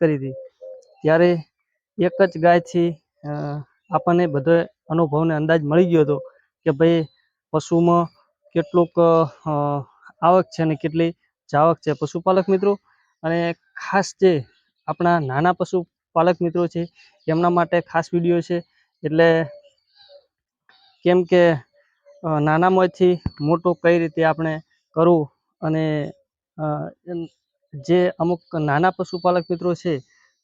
કરી હતી. ત્યારે એક જ ગાયથી આપણને બધો અનુભવને અંદાજ મળી ગયો હતો કે ભાઈ પશુમાં કેટલુંક આવક છે અને કેટલી જાવક છે પશુપાલક મિત્રો. અને ખાસ જે આપણા નાના પશુપાલક મિત્રો છે, એમના માટે ખાસ વીડિયો છે. એટલે કેમ કે નાનામાંથી મોટું કઈ રીતે આપણે કરવું અને જે અમુક નાના પશુપાલક મિત્રો છે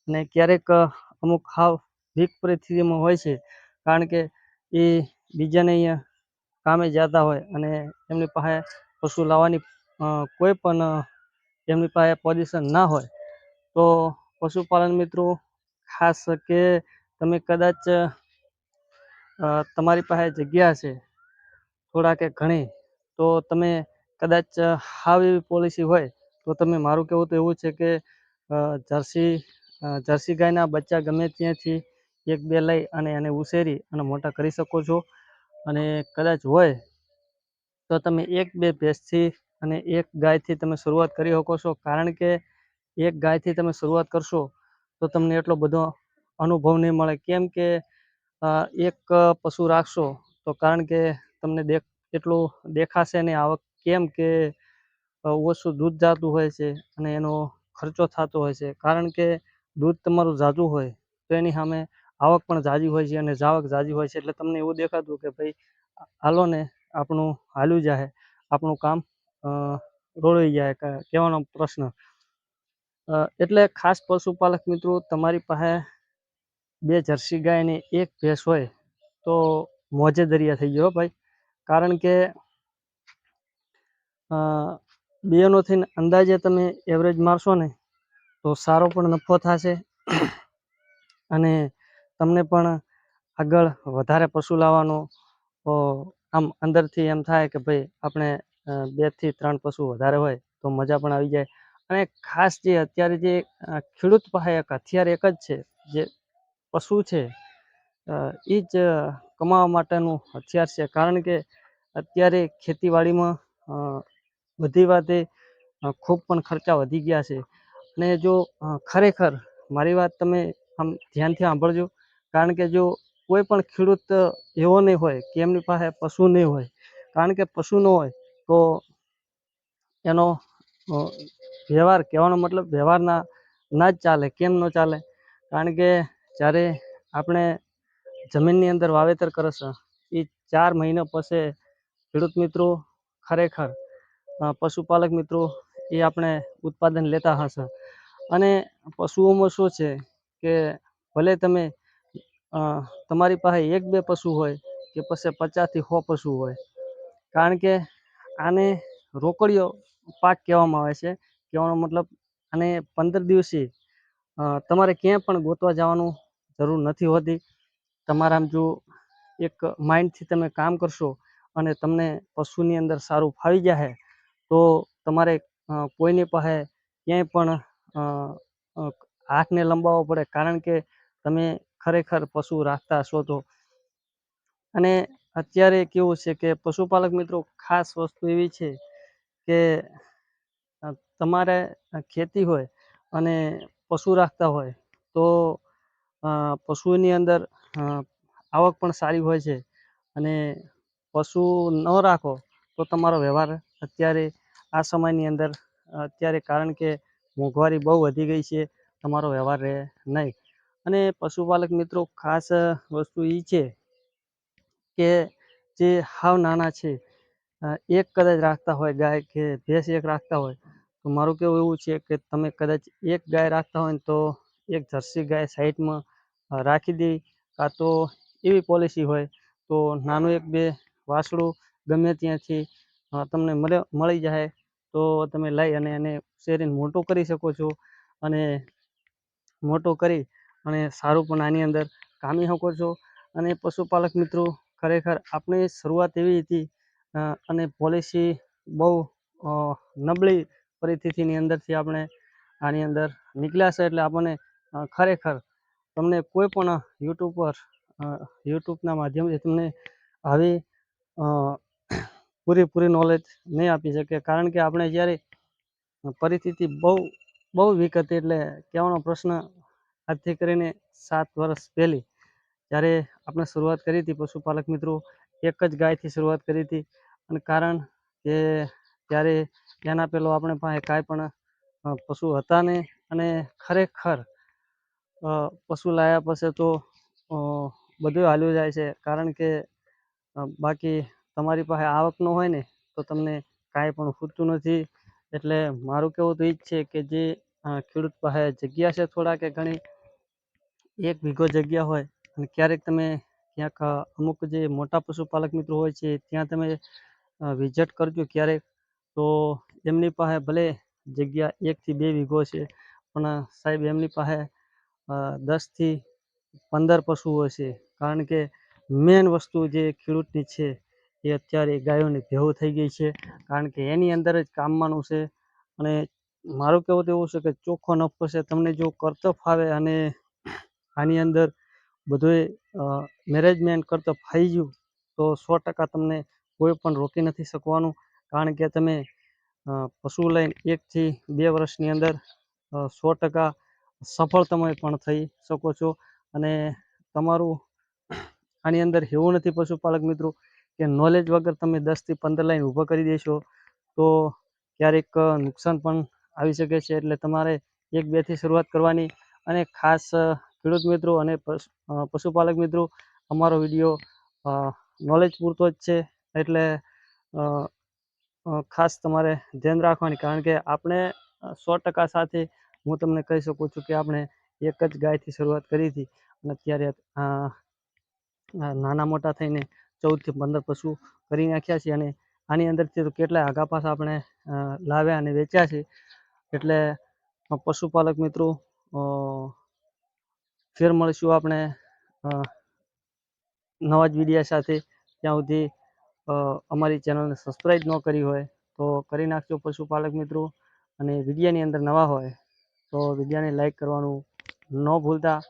ને ક્યારેક અમુક હાવ વીક પરિસ્થિતિમાં હોય છે, કારણ કે એ બીજાને અહીંયા કામે જતા હોય અને એમની પાસે પશુ લાવવાની કોઈ પણ એમની પાસે પોઝિશન ના હોય. તો પશુપાલન મિત્રો, ખાસ કે તમે કદાચ તમારી પાસે જગ્યા છે થોડા કે ઘણી, તો તમે કદાચ હાવ એવી પોલિસી હોય તો તમે મારું કહેવું તો એવું છે કે જર્સી જર્સી ગાયના બચ્ચા ગમે ત્યાંથી એક બે લઈ અને એને ઉછેરી અને મોટા કરી શકો છો. અને કદાચ હોય તો તમે એક બે ભેંસથી અને એક ગાયથી તમે શરૂઆત કરી શકો છો. કારણ કે એક ગાયથી તમે શરૂઆત કરશો તો તમને એટલો બધો અનુભવ નહીં મળે. કેમ કે એક પશુ રાખશો તો કારણ કે તમને દેખ, એટલું દેખાશે નહીં. આવક કેમ કે ઓછું દૂધ જતું હોય છે અને એનો ખર્ચો થતો હોય છે. કારણ કે દૂધ તમારું ઝાઝું હોય, તો એની સામે આવક પણ ઝાઝી હોય છે અને જાવક ઝાઝી હોય છે. એટલે તમને એવું દેખાતું કે ભાઈ, હાલો ને, આપણું હાલ્યું જાય આપણું કામ રોળાઈ જાય કહેવાનો પ્રશ્ન. એટલે ખાસ પશુપાલક મિત્રો, તમારી પાસે બે જર્સી ગાય એક ભેંસ હોય, તો મોજે દરિયા થઈ ગયો ભાઈ. કારણ કે થઈને અંદાજે તમે એવરેજ મારશો ને, તો સારો પણ નફો થશે. અને તમને પણ આગળ વધારે પશુ લાવવાનો આમ અંદરથી એમ થાય કે ભાઈ આપણે બેથી ત્રણ પશુ વધારે હોય, તો મજા પણ આવી જાય. અને ખાસ જે અત્યારે જે ખેડૂત પાસે એક હથિયાર એક જ છે, જે પશુ છે એ જ કમાવા માટેનું હથિયાર છે. કારણ કે અત્યારે ખેતીવાડીમાં બધી વાતે ખૂબ પણ ખર્ચા વધી ગયા છે. અને જો ખરેખર મારી વાત તમે આમ ધ્યાનથી સાંભળજો, કારણ કે જો કોઈ પણ ખેડૂત એવો નહીં હોય કે એમની પાસે પશુ નહીં હોય, કારણ કે પશુ ન હોય તો એનો વ્યવહાર કહેવાનો મતલબ વ્યવહાર ના જ ચાલે, કેમ ન ચાલે? કારણ કે જ્યારે આપણે જમીનની અંદર વાવેતર કરશે એ ચાર મહિના પછી ખેડૂત મિત્રો ખરેખર પશુપાલક મિત્રો, એ આપણે ઉત્પાદન લેતા હશે. અને પશુઓમાં શું છે કે ભલે તમે તમારી પાસે એક બે પશુ હોય કે પછી પચાસથી સો પશુ હોય, કારણ કે આને રોકડીયો પાક કહેવામાં આવે છે. કહેવાનો મતલબ આને પંદર દિવસે તમારે ક્યાંય પણ ગોતવા જવાનું જરૂર નથી હોતી. તમારા જો એક માઇન્ડથી તમે કામ કરશો અને તમને પશુની અંદર સારું ફાવી જાય તો તમારે કોઈની પાસે ક્યાંય પણ હાથને લંબાવવો પડે, કારણ કે તમે ખરેખર પશુ રાખતા હશો તો. અને અત્યારે કેવું છે કે પશુપાલક મિત્રો, ખાસ વસ્તુ એવી છે કે તમારે ખેતી હોય અને પશુ રાખતા હોય, તો પશુની અંદર આવક પણ સારી હોય છે. અને પશુ ન રાખો તો તમારો વ્યવહાર અત્યારે આ સમયની અંદર અત્યારે કારણ કે મોંઘવારી બહુ વધી ગઈ છે, તમારો વ્યવહાર રહે નહીં. અને પશુપાલક મિત્રો, ખાસ વસ્તુ એ છે કે જે હાવ નાના છે એક કદાચ રાખતા હોય ગાય કે ભેંસ એક રાખતા હોય, તો મારું કેવું એવું છે કે તમે કદાચ એક ગાય રાખતા હોય તો એક જર્સી ગાય સાઈડમાં રાખી દે કાં તો એવી પોલિસી હોય તો નાનું એક બે વાસળું ગમે ત્યાંથી તમને મળે મળી જાય તો તમે લઈ અને એને શેરીને મોટું કરી શકો છો. અને મોટું કરી અને સારું પણ આની અંદર કામી શકો છો. અને પશુપાલક મિત્રો, ખરેખર આપણી શરૂઆત એવી હતી અને પોલિસી બહુ નબળી પરિસ્થિતિની અંદરથી આપણે આની અંદર નીકળ્યા છે. એટલે આપણને ખરેખર તમને કોઈ પણ યુટ્યુબ પર યુટ્યુબના માધ્યમથી તમને આવી પૂરેપૂરી નોલેજ નહીં આપી શકે કારણ કે આપણે જ્યારે પરિસ્થિતિ બહુ બહુ વીક એટલે કહેવાનો પ્રશ્ન આજથી કરીને સાત વર્ષ પહેલી જ્યારે આપણે શરૂઆત કરી હતી પશુપાલક મિત્રો, એક જ ગાયથી શરૂઆત કરી હતી. અને કારણ કે ત્યારે એના પહેલો આપણે પાસે કાંઈ પણ પશુ હતા નહીં અને ખરેખર પશુ લાયા પછી તો બધું હાલ્યું જાય છે. કારણ કે બાકી તમારી પાસે આવક ન હોય ને, તો તમને કાંઈ પણ ખૂટતું નથી. એટલે મારું કહેવું તો એ જ છે કે જે ખેડૂત પાસે જગ્યા છે થોડા કે ઘણી, એક વીઘો જગ્યા હોય અને ક્યારેક તમે ક્યાંક અમુક જે મોટા પશુપાલક મિત્રો હોય છે, ત્યાં તમે વિઝિટ કરજો ક્યારેક, તો એમની પાસે ભલે જગ્યા એકથી બે વીઘો છે, પણ, સાહેબ, એમની પાસે દસથી પંદર પશુઓ છે. કારણ કે મેન વસ્તુ જે ખેડૂતની છે એ અત્યારે ગાયોની ભેહું થઈ ગઈ છે. કારણ કે એની અંદર જ કામવાનું છે. અને મારું કહેવું તો એવું છે કે ચોખ્ખો નફો છે. તમને જો કરતો ફાવે અને આની અંદર બધુંય મેનેજમેન્ટ કરતો ફાઈ ગયું, તો સો ટકા તમને કોઈ પણ રોકી નથી શકવાનું. કારણ કે તમે પશુ લઈને એકથી બે વર્ષની અંદર સો ટકા સફળ તમે પણ થઈ શકો છો. અને તમારું આની અંદર એવું નથી પશુપાલક મિત્રો. કે નોલેજ વગર તમે દસથી પંદર લાઈન ઊભો કરી દેશો, તો ક્યારેક નુકસાન પણ આવી શકે છે. એટલે તમારે એક બેથી શરૂઆત કરવાની. અને ખાસ ખેડૂત મિત્રો અને પશુ પશુપાલક મિત્રો, અમારો વીડિયો નોલેજ પૂરતો જ છે. એટલે ખાસ તમારે ધ્યાન રાખવાની. કારણ કે આપણે સો ટકા સાથે હું તમને કહી શકું છું કે આપણે એક જ ગાયથી શરૂઆત કરી હતી. અને અત્યારે નાના મોટા થઈને ચૌદથી પંદર પશુ કરી નાખ્યા છે અને આની અંદરથી તો કેટલાય આગા પાછા આપણે લાવ્યા અને વેચ્યા છે. એટલે પશુપાલક મિત્રો ફેર મળીશું આપણે નવા જ વિડીયા સાથે. ત્યાં સુધી અમારી ચેનલને સબસ્ક્રાઈબ ન કરી હોય તો કરી નાખજો પશુપાલક મિત્રો. અને વિડીયાની અંદર નવા હોય તો વિડીયાને લાઈક કરવાનું ન ભૂલતા.